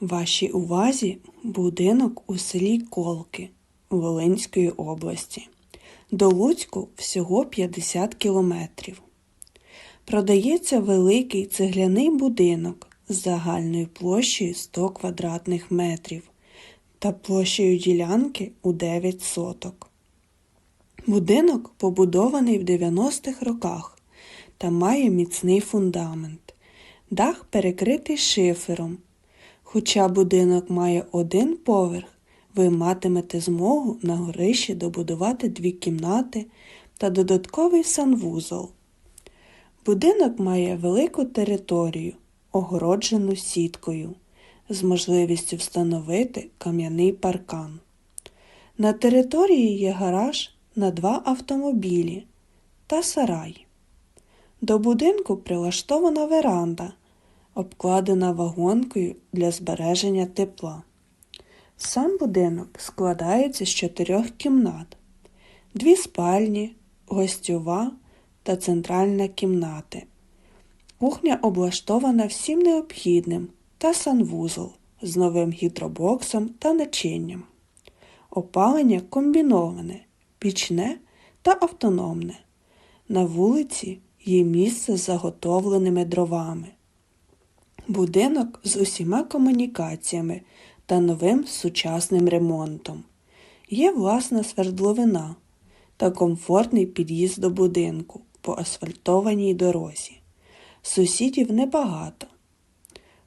Вашій увазі будинок у селі Колки Волинської області. До Луцьку всього 50 кілометрів. Продається великий цегляний будинок з загальною площею 100 квадратних метрів та площею ділянки у 9 соток. Будинок побудований в 90-х роках та має міцний фундамент. Дах перекритий шифером. Хоча будинок має один поверх, ви матимете змогу на горищі добудувати дві кімнати та додатковий санвузол. Будинок має велику територію, огороджену сіткою, з можливістю встановити кам'яний паркан. На території є гараж на два автомобілі та сарай. До будинку прилаштована веранда, обкладена вагонкою для збереження тепла. Сам будинок складається з чотирьох кімнат, дві спальні, гостьова та центральна кімнати. Кухня облаштована всім необхідним та санвузол з новим гідробоксом та начинням. Опалення комбіноване, пічне та автономне. На вулиці є місце з заготовленими дровами. Будинок з усіма комунікаціями та новим сучасним ремонтом. Є власна свердловина та комфортний під'їзд до будинку по асфальтованій дорозі. Сусідів небагато.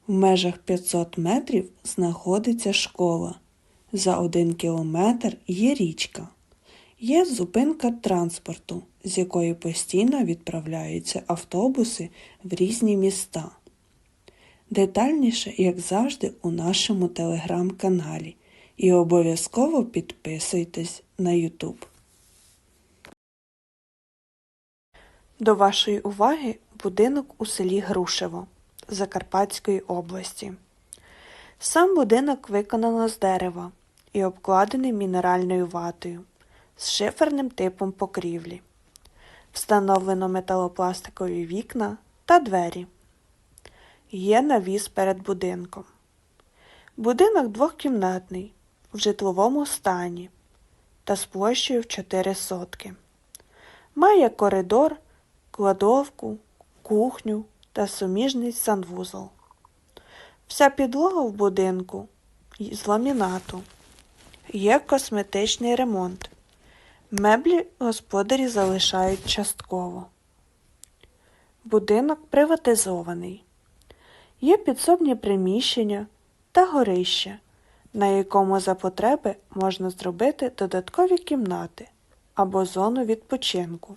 В межах 500 метрів знаходиться школа. За один кілометр є річка. Є зупинка транспорту, з якої постійно відправляються автобуси в різні міста. Детальніше, як завжди, у нашому телеграм-каналі. І обов'язково підписуйтесь на YouTube. До вашої уваги будинок у селі Грушево Закарпатської області. Сам будинок виконано з дерева і обкладений мінеральною ватою з шиферним типом покрівлі. Встановлено металопластикові вікна та двері. Є навіс перед будинком. Будинок двохкімнатний в житловому стані та з площею в 4 сотки. Має коридор, кладовку, кухню та суміжний санвузол. Вся підлога в будинку з ламінату. Є косметичний ремонт. Меблі господарі залишають частково. Будинок приватизований. Є підсобні приміщення та горище, на якому за потреби можна зробити додаткові кімнати або зону відпочинку.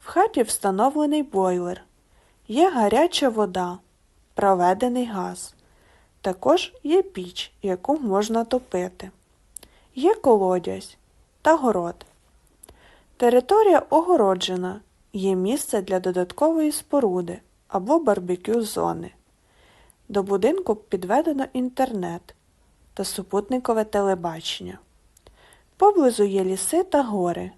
В хаті встановлений бойлер, є гаряча вода, проведений газ. Також є піч, яку можна топити. Є колодязь та город. Територія огороджена, є місце для додаткової споруди або барбекю зони. До будинку підведено інтернет та супутникове телебачення. Поблизу є ліси та гори.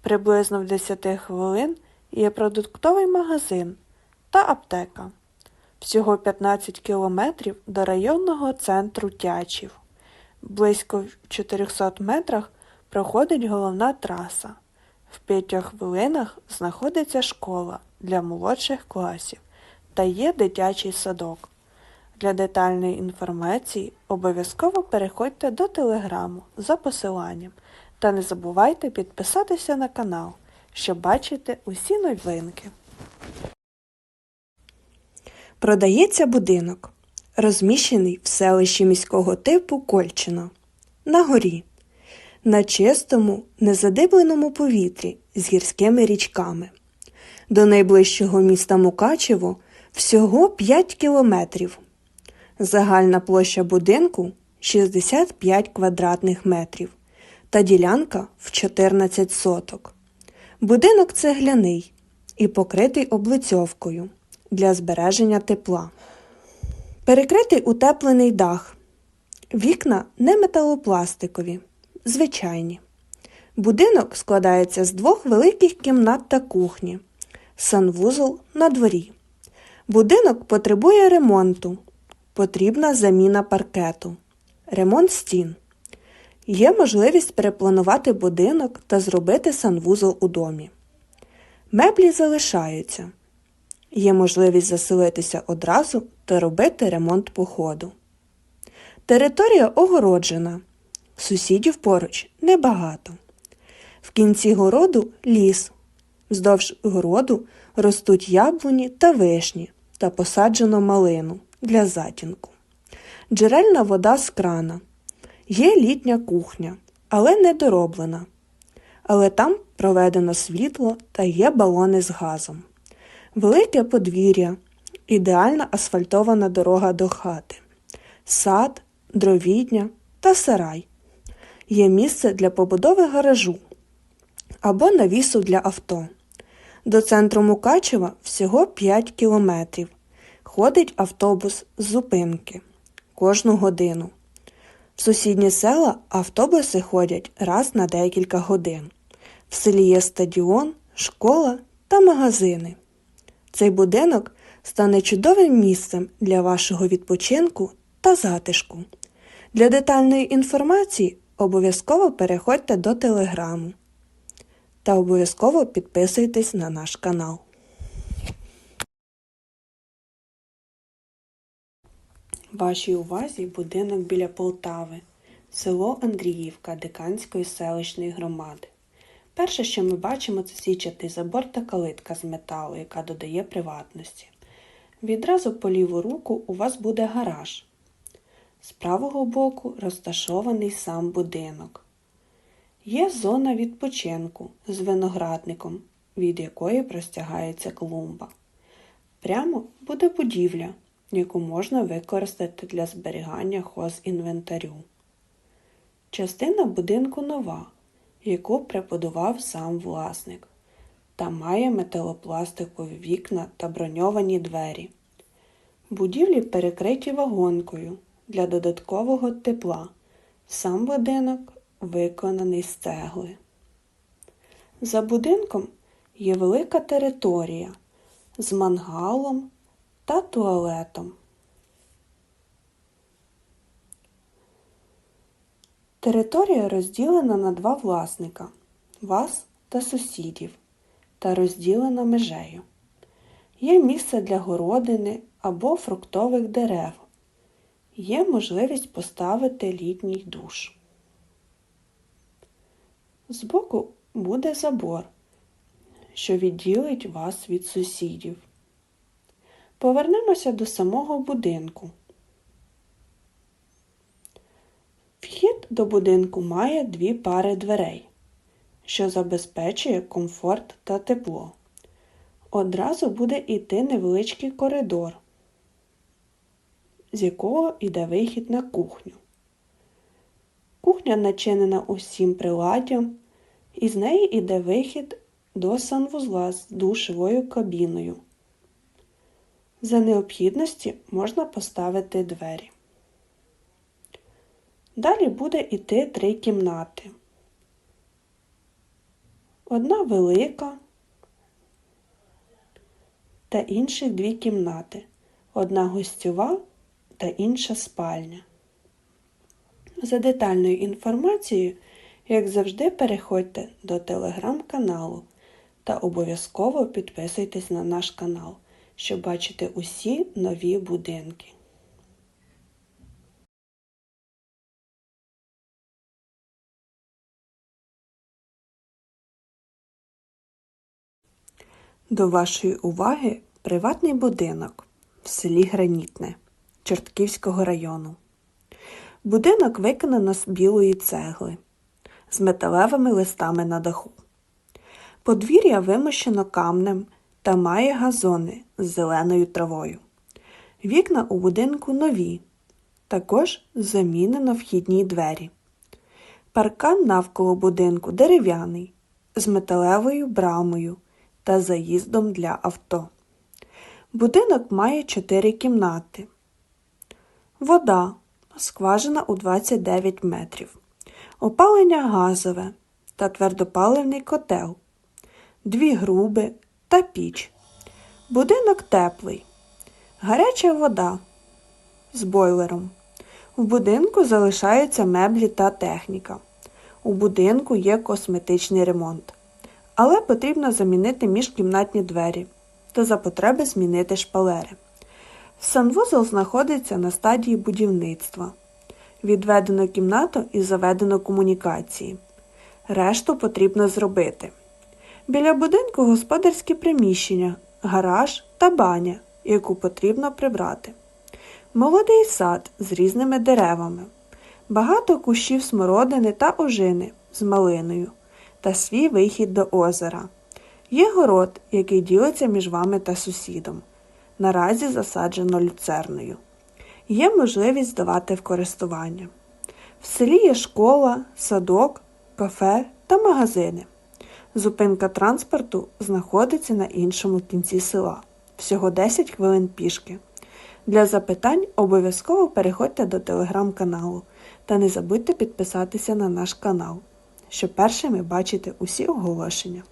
Приблизно в 10 хвилин є продуктовий магазин та аптека. Всього 15 кілометрів до районного центру Тячів. Близько в 400 метрах проходить головна траса. В 5 хвилинах знаходиться школа для молодших класів та є дитячий садок. Для детальної інформації обов'язково переходьте до телеграму за посиланням та не забувайте підписатися на канал, щоб бачити усі новинки. Продається будинок, розміщений в селищі міського типу Кольчино, на горі, на чистому, незадибленому повітрі з гірськими річками. До найближчого міста Мукачево всього 5 кілометрів. Загальна площа будинку 65 квадратних метрів та ділянка в 14 соток. Будинок цегляний і покритий облицьовкою для збереження тепла. Перекритий утеплений дах. Вікна не металопластикові, звичайні. Будинок складається з двох великих кімнат та кухні, санвузол на дворі. Будинок потребує ремонту Потрібна заміна паркету. Ремонт стін. Є можливість перепланувати будинок та зробити санвузол у домі. Меблі залишаються. Є можливість заселитися одразу та робити ремонт по ходу. Територія огороджена. Сусідів поруч небагато. В кінці городу ліс. Вздовж городу ростуть яблуні та вишні та посаджено малину для затінку. Джерельна вода з крана. Є літня кухня, але недороблена. Але там проведено світло та є балони з газом. Велике подвір'я, ідеальна асфальтована дорога до хати, сад, дровідня та сарай. Є місце для побудови гаражу або навісу для авто. До центру Мукачева всього 5 кілометрів. Ходить автобус з зупинки кожну годину. В сусідні села автобуси ходять раз на декілька годин. В селі є стадіон, школа та магазини. Цей будинок стане чудовим місцем для вашого відпочинку та затишку. Для детальної інформації обов'язково переходьте до телеграму та обов'язково підписуйтесь на наш канал. Вашій увазі будинок біля Полтави, село Андріївка Диканської селищної громади. Перше, що ми бачимо, це січатий забор та калитка з металу, яка додає приватності. Відразу по ліву руку у вас буде гараж. З правого боку розташований сам будинок. Є зона відпочинку з виноградником, від якої простягається клумба. Прямо буде будівля, яку можна використати для зберігання хозінвентарю. Частина будинку нова, яку прибудував сам власник, та має металопластикові вікна та броньовані двері. Будівлі перекриті вагонкою для додаткового тепла. Сам будинок виконаний з цегли. За будинком є велика територія з мангалом та туалетом. Територія розділена на два власника вас та сусідів та розділена межею. Є місце для городини або фруктових дерев. Є можливість поставити літній душ. Збоку буде забор, що відділить вас від сусідів. Повернемося до самого будинку. Вхід до будинку має дві пари дверей, що забезпечує комфорт та тепло. Одразу буде йти невеличкий коридор, з якого йде вихід на кухню. Кухня начинена усім приладдям, і з неї йде вихід до санвузла з душовою кабіною. За необхідності можна поставити двері. Далі буде йти три кімнати. Одна велика та інші дві кімнати. Одна гостьова та інша спальня. За детальною інформацією, як завжди, переходьте до телеграм-каналу та обов'язково підписуйтесь на наш канал, щоб бачити усі нові будинки. До вашої уваги приватний будинок в селі Гранітне Чортківського району. Будинок виконано з білої цегли з металевими листами на даху. Подвір'я вимощено камнем та має газони з зеленою травою. Вікна у будинку нові, також замінено вхідні двері. Паркан навколо будинку дерев'яний з металевою брамою та заїздом для авто. Будинок має чотири кімнати. Вода скважина у 29 метрів. Опалення газове та твердопаливний котел, дві груби та піч. Будинок теплий, гаряча вода, з бойлером. В будинку залишаються меблі та техніка. У будинку є косметичний ремонт. Але потрібно замінити міжкімнатні двері та за потреби змінити шпалери. Санвузол знаходиться на стадії будівництва. Відведено кімнату і заведено комунікації. Решту потрібно зробити. Біля будинку господарські приміщення, гараж та баня, яку потрібно прибрати. Молодий сад з різними деревами, багато кущів смородини та ожини з малиною та свій вихід до озера. Є город, який ділиться між вами та сусідом. Наразі засаджено люцерною. Є можливість здавати в користування. В селі є школа, садок, кафе та магазини. Зупинка транспорту знаходиться на іншому кінці села. Всього 10 хвилин пішки. Для запитань обов'язково переходьте до телеграм-каналу та не забудьте підписатися на наш канал, щоб першими бачити усі оголошення.